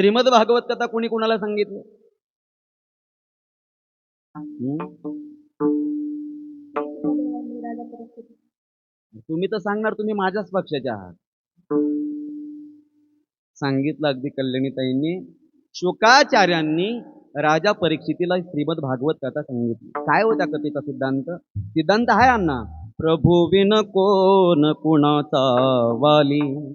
श्रीमद भागवत कथा कोणी कोणाला सांगितलं? तुम्ही तर सांगणार तुम्ही माझ्याच पक्षाचे आहात. सांगितलं अगदी कल्याणीताईंनी. शोकाचार्यांनी राजा परीक्षितीला श्रीमद भागवत कथा सांगितली. काय होत्या कथेचा सिद्धांत? सिद्धांत आहे अण्णा प्रभू विन कोण कुणाचा वाली?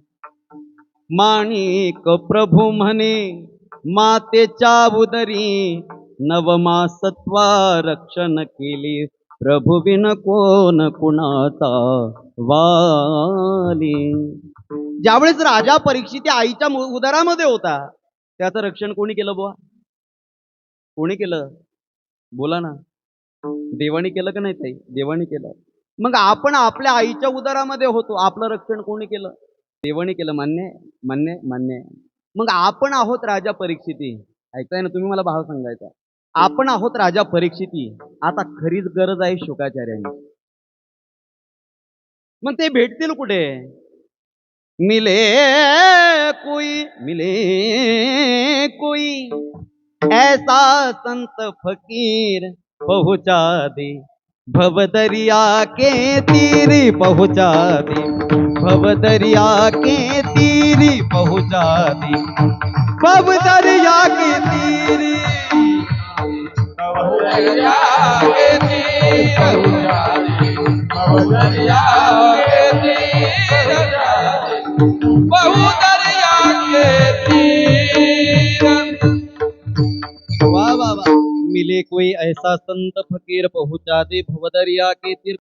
माणिक प्रभू म्हणे मातेच्या उदरी नवमा सत्वा रक्षण केली. प्रभू विन कोण कुणाचा वाली? ज्यावेळेस राजा परीक्षित आईच्या उदरामध्ये होता त्याचं रक्षण कोणी केलं बुवा? कोणी केलं? बोला ना. देवानी केलं का नाही ताई? देवाणी केलं. मग आपण आपल्या आईच्या उदरामध्ये होतो आपलं रक्षण कोणी केलं? देवाणी केलं मान्य मान्य मान्य. मग आपण आहोत राजा परीक्षिती. ऐकताय ना तुम्ही मला भाव सांगायचा? आपण आहोत राजा परीक्षिती. आता खरीच गरज आहे शुकाचार्यांची. मग ते भेटतील कुठे? मिले कोई मिले कोई. ऐसा संत फकीर पहुचा दे भवदरिया के तीर पहुंचा दे भवदरिया के तीर। पहुंचा दे भवदरिया के तीर वाह वाह वाह कोई ऐसा संत फकीर पहुंचा दे भवदरिया के तीर